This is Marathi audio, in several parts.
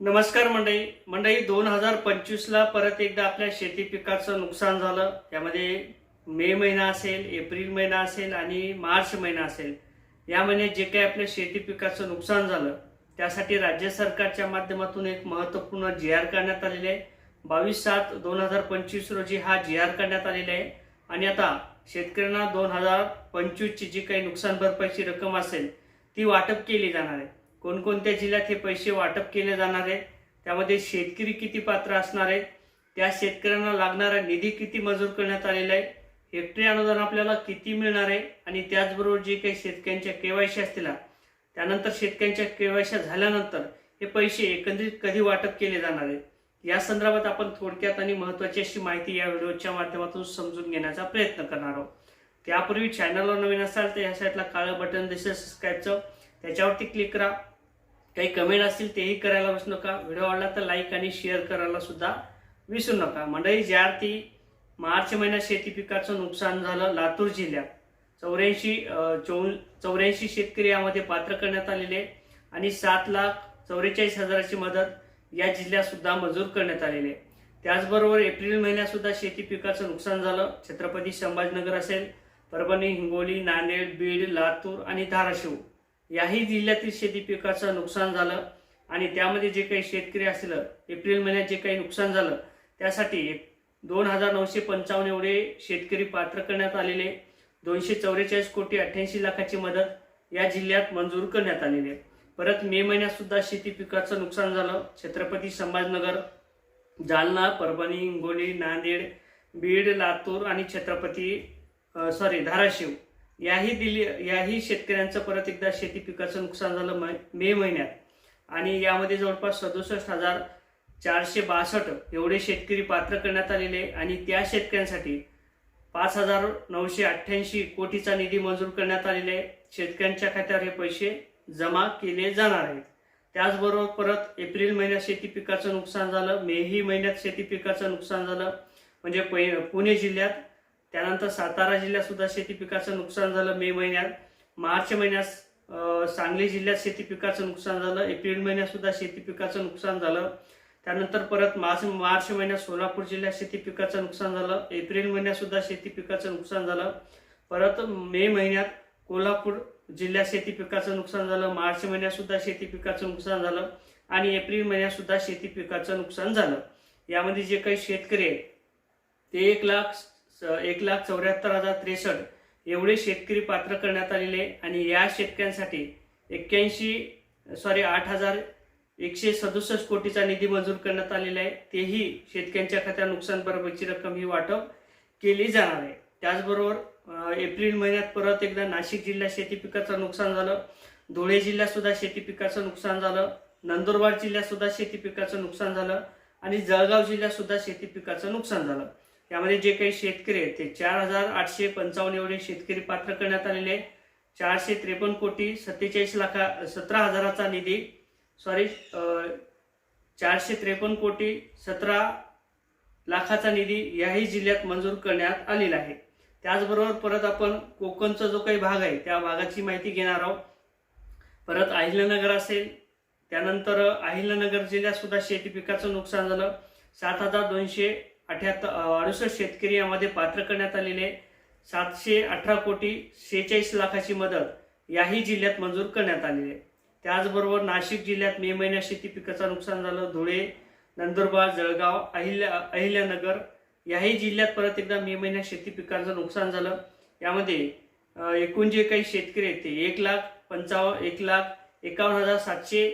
नमस्कार मंडळी. मंडळी दोन हजार पंचवीसला परत एकदा आपल्या शेती पिकाचं नुकसान झालं. त्यामध्ये मे महिना असेल एप्रिल महिना असेल आणि मार्च महिना असेल. या महिन्यात जे काही आपल्या शेती पिकाचं नुकसान झालं त्यासाठी राज्य सरकारच्या माध्यमातून एक महत्त्वपूर्ण जी आर काढण्यात आलेले आहे. बावीस सात दोन हजार पंचवीस रोजी हा जी आर काढण्यात आलेला आहे. आणि आता शेतकऱ्यांना दोन हजार पंचवीसची जी काही नुकसान भरपाईची रक्कम असेल ती वाटप केली जाणार आहे. कोणकोणत्या जिल्ह्यात हे पैसे वाटप केले जाणार आहे त्यामध्ये शेतकरी किती पात्र असणार आहे त्या शेतकऱ्यांना लागणारा निधी किती मंजूर करण्यात आलेला आहे? हेक्टरी अनुदान आपल्याला किती मिळणार आहे? आणि त्याचबरोबर जे काही शेतकऱ्यांच्या केवायसी असतील त्यानंतर शेतकऱ्यांच्या केवायसी झाल्यानंतर हे पैसे एकंदरीत कधी वाटप केले जाणार आहे या संदर्भात आपण थोडक्यात आणि महत्वाची अशी माहिती या व्हिडिओच्या माध्यमातून समजून घेण्याचा प्रयत्न करणार आहोत. त्यापूर्वी चॅनलवर नवीन असाल तर या साईडला काळं बटन दिसेल सबस्क्राईबचं त्याच्यावरती क्लिक करा. काही कमेंट असतील तेही करायला विसरू नका. व्हिडिओ आवडला तर लाईक आणि शेअर करायला सुद्धा विसरू नका. मंडळी ज्या अर्थी मार्च महिन्यात शेती पिकाचं नुकसान झालं लातूर जिल्ह्यात. चौऱ्याऐंशी चौ चौऱ्याऐंशी शेतकरी यामध्ये पात्र करण्यात आलेले आणि सात लाख चौवेचाळीस हजाराची मदत या जिल्ह्यात सुद्धा मंजूर करण्यात आलेली आहे. त्याचबरोबर एप्रिल महिन्यात सुद्धा शेती पिकाचं नुकसान झालं. छत्रपती संभाजीनगर असेल परभणी हिंगोली नांदेड बीड लातूर आणि धाराशिव. याही जिल्ह्यातील शेती पिकाचं नुकसान झालं आणि त्यामध्ये जे काही शेतकरी असलं एप्रिल महिन्यात जे काही नुकसान झालं त्यासाठी एक दोन हजार नऊशे पंचावन्न एवढे शेतकरी पात्र करण्यात आलेले दोनशे चौवेचाळीस कोटी अठ्ठ्याऐंशी लाखाची मदत या जिल्ह्यात मंजूर करण्यात आलेली आहे. परत मे महिन्यात सुद्धा शेती पिकाचं नुकसान झालं. छत्रपती संभाजीनगर जालना परभणी हिंगोली नांदेड बीड लातूर आणि छत्रपती सॉरी धाराशिव. याही दिली याही शेतकऱ्यांचं परत एकदा शेती पिकाचं नुकसान झालं म मे महिन्यात. आणि यामध्ये जवळपास सदुसष्ट हजार चारशे बासष्ट एवढे शेतकरी पात्र करण्यात आलेले आणि त्या शेतकऱ्यांसाठी पाच हजार नऊशे अठ्ठ्याऐंशी कोटीचा निधी मंजूर करण्यात आलेले आहे शेतकऱ्यांच्या खात्यावर हे पैसे जमा केले जाणार आहेत. त्याचबरोबर परत एप्रिल महिन्यात शेती पिकाचं नुकसान झालं मेही महिन्यात शेती पिकाचं नुकसान झालं. म्हणजे पै- पुणे जिल्ह्यात त्यानंतर सातारा जिल्ह्यात सुद्धा शेती पिकाचं नुकसान झालं मे महिन्यात. मार्च महिन्यात सांगली जिल्ह्यात शेती पिकाचं नुकसान झालं. एप्रिल महिन्यात सुद्धा शेती पिकाचं नुकसान झालं. त्यानंतर परत मार्च मार्च महिन्यात सोलापूर जिल्ह्यात शेती पिकाचं नुकसान झालं. एप्रिल महिन्यात सुद्धा शेती पिकाचं नुकसान झालं. परत मे महिन्यात कोल्हापूर जिल्ह्यात शेती पिकाचं नुकसान झालं. मार्च महिन्यात सुद्धा शेती पिकाचं नुकसान झालं. आणि एप्रिल महिन्यात सुद्धा शेती पिकाचं नुकसान झालं. यामध्ये जे काही शेतकरी आहेत ते एक लाख एक लाख चौऱ्याहत्तर हजार त्रेसष्ट एवढे शेतकरी पात्र करण्यात आलेले आहे. आणि या शेतकऱ्यांसाठी एक्क्याऐंशी सॉरी आठ हजार एकशे सदुसष्ट कोटीचा निधी मंजूर करण्यात आलेला आहे. तेही शेतकऱ्यांच्या खात्यात नुकसान भरपाईची रक्कम ही वाटप केली जाणार आहे. त्याचबरोबर एप्रिल महिन्यात परत एकदा नाशिक जिल्ह्यात शेती पिकाचं नुकसान झालं. धुळे जिल्ह्यातसुद्धा शेती पिकाचं नुकसान झालं. नंदुरबार जिल्ह्यातसुद्धा शेती पिकाचं नुकसान झालं. आणि जळगाव जिल्ह्यातसुद्धा शेती पिकाचं नुकसान झालं. यामध्ये जे काही शेतकरी आहेत ते चार हजार आठशे पंचावन्न एवढे शेतकरी पात्र करण्यात आलेले आहे चारशे त्रेपन्न कोटी सत्तेचाळीस लाखा सतरा हजाराचा निधी सॉरी चारशे त्रेपन्न कोटी सतरा लाखाचा निधी याही जिल्ह्यात मंजूर करण्यात आलेला आहे. त्याचबरोबर परत आपण कोकणचा जो काही भाग आहे त्या भागाची माहिती घेणार आहोत. परत अहिल्यानगर असेल त्यानंतर अहिल्यानगर जिल्ह्यात सुद्धा शेती पिकाचं नुकसान झालं. सात हजार दोनशे अठ्याहत्तर अडुसष्ट शेतकरी यामध्ये पात्र करण्यात आलेले सातशे अठरा कोटी शेहेचाळीस लाखाची मदत याही जिल्ह्यात मंजूर करण्यात आलेली आहे. त्याचबरोबर नाशिक जिल्ह्यात मे महिन्यात शेती पिकाचं नुकसान झालं. धुळे नंदुरबार जळगाव अहिल्या अहिल्यानगर याही जिल्ह्यात परत एकदा मे महिन्यात शेती पिकांचं नुकसान झालं. यामध्ये एकूण जे काही शेतकरी आहेत ते एक लाख पंचावन्न एक लाख एकावन्न हजार सातशे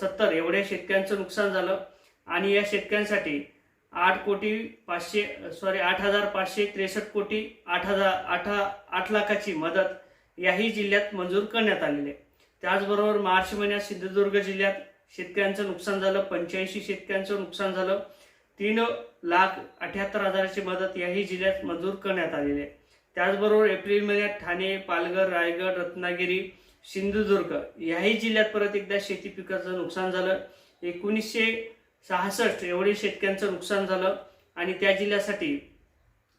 सत्तर एवढ्या शेतकऱ्यांचं नुकसान झालं. आणि या शेतकऱ्यांसाठी आठ कोटी पाचशे सॉरी आठ हजार पाचशे त्रेसष्ट कोटी आठ हजार आठ आठ लाखाची मदत याही जिल्ह्यात मंजूर करण्यात आलेली आहे. त्याचबरोबर मार्च महिन्यात सिंधुदुर्ग जिल्ह्यात शेतकऱ्यांचं नुकसान झालं पंच्याऐंशी शेतकऱ्यांचं नुकसान झालं. तीन लाख अठ्याहत्तर हजाराची मदत याही जिल्ह्यात मंजूर करण्यात आलेली आहे. त्याचबरोबर एप्रिल महिन्यात ठाणे पालघर रायगड रत्नागिरी सिंधुदुर्ग याही जिल्ह्यात परत एकदा शेती पिकाचं नुकसान झालं. एकोणीसशे सहासष्ट एवढे शेतकऱ्यांचं नुकसान झालं आणि त्या जिल्ह्यासाठी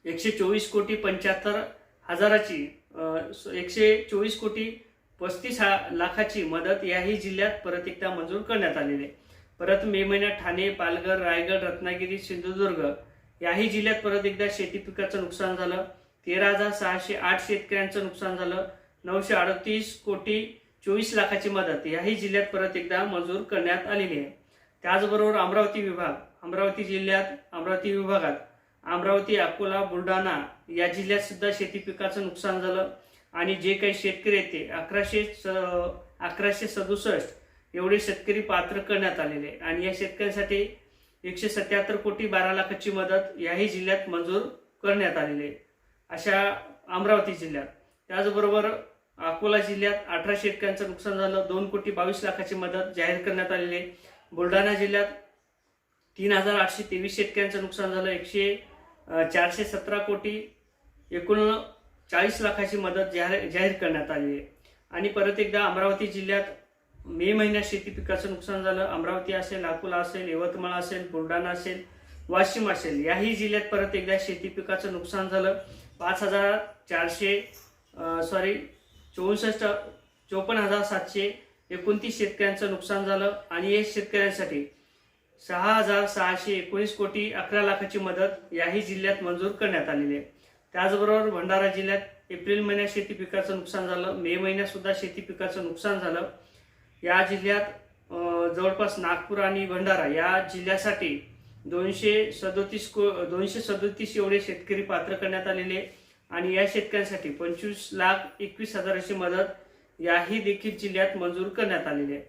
एकशे चोवीस कोटी पंच्याहत्तर हजाराची एकशे चोवीस कोटी पस्तीस हा लाखाची मदत याही जिल्ह्यात परत एकदा मंजूर करण्यात आलेली आहे. परत मे महिन्यात ठाणे पालघर रायगड रत्नागिरी सिंधुदुर्ग याही जिल्ह्यात परत एकदा शेती पिकाचं नुकसान झालं. तेरा हजार सहाशे आठ शेतकऱ्यांचं नुकसान झालं. नऊशे अडतीस कोटी चोवीस लाखाची मदत याही जिल्ह्यात परत एकदा मंजूर करण्यात आलेली आहे. त्याचबरोबर अमरावती विभाग अमरावती जिल्ह्यात अमरावती विभागात अमरावती अकोला बुलढाणा या जिल्ह्यात सुद्धा शेती पिकाचं नुकसान झालं आणि जे काही शेतकरी आहेत ते अकराशे स- अकराशे सदुसष्ट एवढे शेतकरी पात्र करण्यात आलेले आहे. आणि या शेतकऱ्यांसाठी एकशे सत्याहत्तर कोटी बारा लाखाची मदत याही जिल्ह्यात मंजूर करण्यात आलेली आहे. अशा अमरावती जिल्ह्यात. त्याचबरोबर अकोला जिल्ह्यात अठरा शेतकऱ्यांचं नुकसान झालं दोन कोटी बावीस लाखाची मदत जाहीर करण्यात आलेली आहे. बुलढाणा जिल्ह्यात तीन हजार आठशे तेवीस शेतकऱ्यांचं नुकसान झालं. एकशे चारशे सतरा कोटी एकूण चाळीस लाखाची मदत जाहीर जाहीर करण्यात आली आहे. आणि परत एकदा अमरावती जिल्ह्यात मे महिन्यात शेती पिकाचं नुकसान झालं. अमरावती असेल अकोला असेल यवतमाळ असेल बुलढाणा असेल वाशिम असेल याही जिल्ह्यात परत एकदा शेती पिकाचं नुकसान झालं. पाच हजार चारशे सॉरी चौसष्ट चोपन्न हजार सातशे एकोणतीस शेतकऱ्यांचं नुकसान झालं आणि या शेतकऱ्यांसाठी सहा हजार सहाशे एकोणीस कोटी अकरा लाखाची मदत याही जिल्ह्यात मंजूर करण्यात आलेली आहे. त्याचबरोबर भंडारा जिल्ह्यात एप्रिल महिन्यात शेती पिकाचं नुकसान झालं मे महिन्यात सुद्धा शेती पिकाचं नुकसान झालं. या जिल्ह्यात जवळपास नागपूर आणि भंडारा या जिल्ह्यासाठी दोनशे सदोतीस को दोनशे सदोतीस एवढे शेतकरी पात्र करण्यात आलेले आणि या शेतकऱ्यांसाठी पंचवीस लाख एकवीस हजाराची मदत याही देखील जिल्ह्यात मंजूर करण्यात आलेली आहे.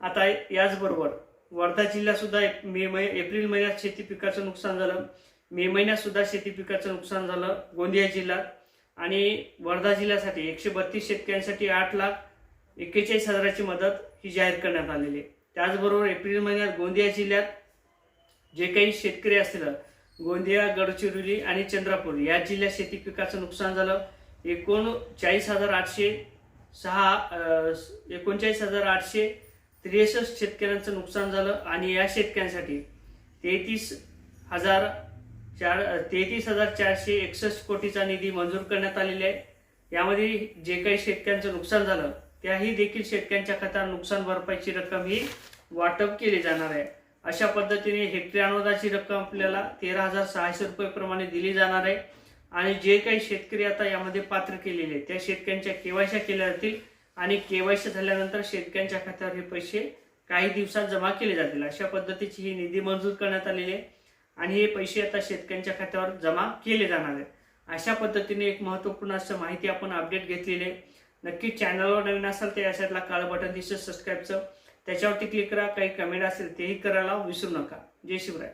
आता याचबरोबर वर्धा जिल्ह्यात सुद्धा मे मै एप्रिल महिन्यात शेती पिकाचं नुकसान झालं. मे महिन्यात सुद्धा शेती पिकाचं नुकसान झालं गोंदिया जिल्ह्यात. आणि वर्धा जिल्ह्यासाठी एकशे बत्तीस शेतकऱ्यांसाठी आठ लाख एक्केचाळीस हजाराची मदत ही जाहीर करण्यात आलेली आहे. त्याचबरोबर एप्रिल महिन्यात गोंदिया जिल्ह्यात जे काही शेतकरी असतील गोंदिया गडचिरोली आणि चंद्रपूर या जिल्ह्यात शेती पिकाचं नुकसान झालं. एकूण चाळीस हजार आठशे सहा एकोणचाळीस हजार आठशे त्रेसष्ट शेतकऱ्यांचं नुकसान झालं आणि या शेतकऱ्यांसाठी तेहतीस हजार चार तेहतीस हजार चारशे एकसष्ट कोटीचा निधी मंजूर करण्यात आलेला आहे. यामध्ये जे काही शेतकऱ्यांचं नुकसान झालं त्याही देखील शेतकऱ्यांच्या खात्यात नुकसान भरपाईची रक्कम ही वाटप केली जाणार आहे. अशा पद्धतीने हेक्टरी अनुदानाची रक्कम आपल्याला तेरा हजार सहाशे रुपये प्रमाणे दिली जाणार आहे. आणि जे काही शेतकरी आता यामध्ये पात्र केलेले त्या शेतकऱ्यांच्या केवायशा केल्या जातील आणि केवायसी झाल्यानंतर शेतकऱ्यांच्या खात्यावर हे पैसे काही दिवसात जमा केले जातील. अशा पद्धतीची ही निधी मंजूर करण्यात आलेली आहे आणि हे पैसे आता शेतकऱ्यांच्या खात्यावर जमा केले जाणार आहेत. अशा पद्धतीने एक महत्त्वपूर्ण असं माहिती आपण अपडेट घेतलेली आहे. नक्की चॅनलवर नवीन असाल तर या साईडला काळं बटन दिसतं सबस्क्राईबचं त्याच्यावरती क्लिक करा. काही कमेंट असेल तेही करायला विसरू नका. जय शिवराय.